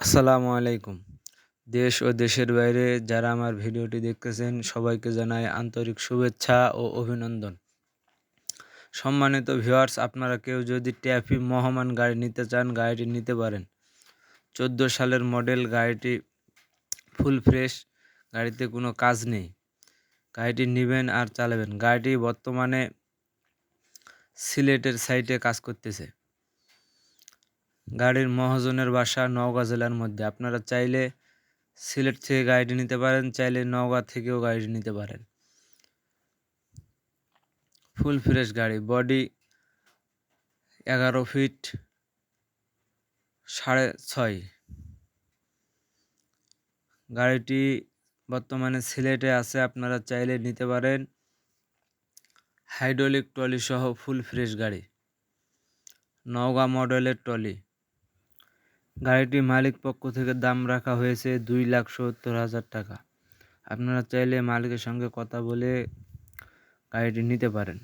আসসালামু আলাইকুম। দেশ ও দেশের বাইরে যারা আমার ভিডিওটি দেখতেছেন, সবাইকে জানাই আন্তরিক শুভেচ্ছা ও অভিনন্দন। সম্মানিত ভিউয়ার্স, আপনারা কেউ যদি ট্যাফি মহামান গাড়ি নিতে চান, গাড়িটি নিতে পারেন। চোদ্দ সালের মডেল গাড়িটি ফুল ফ্রেশ, গাড়িতে কোনো কাজ নেই। গাড়িটি নেবেন আর চালাবেন। গাড়িটি বর্তমানে সিলেটের সাইটে কাজ করতেছে। গাড়ির মহাজনের বাসা নওগাঁ জেলার মধ্যে। আপনারা চাইলে সিলেট থেকে গাড়িটি নিতে পারেন, চাইলে নওগাঁ থেকেও গাড়িটি নিতে পারেন। ফুল ফ্রেশ গাড়ি, বডি এগারো ফিট সাড়ে ছয়। গাড়িটি বর্তমানে সিলেটে আছে, আপনারা চাইলে নিতে পারেন। হাইড্রোলিক ট্রলি সহ ফুল ফ্রেশ গাড়ি। নওগাঁ মডেলের ট্রলি। গাড়িটি মালিক পক্ষ থেকে দাম রাখা হয়েছে দুই লাখ সত্তর হাজার টাকা। আপনারা চাইলে মালিকের সঙ্গে কথা বলে গাড়িটি নিতে পারেন।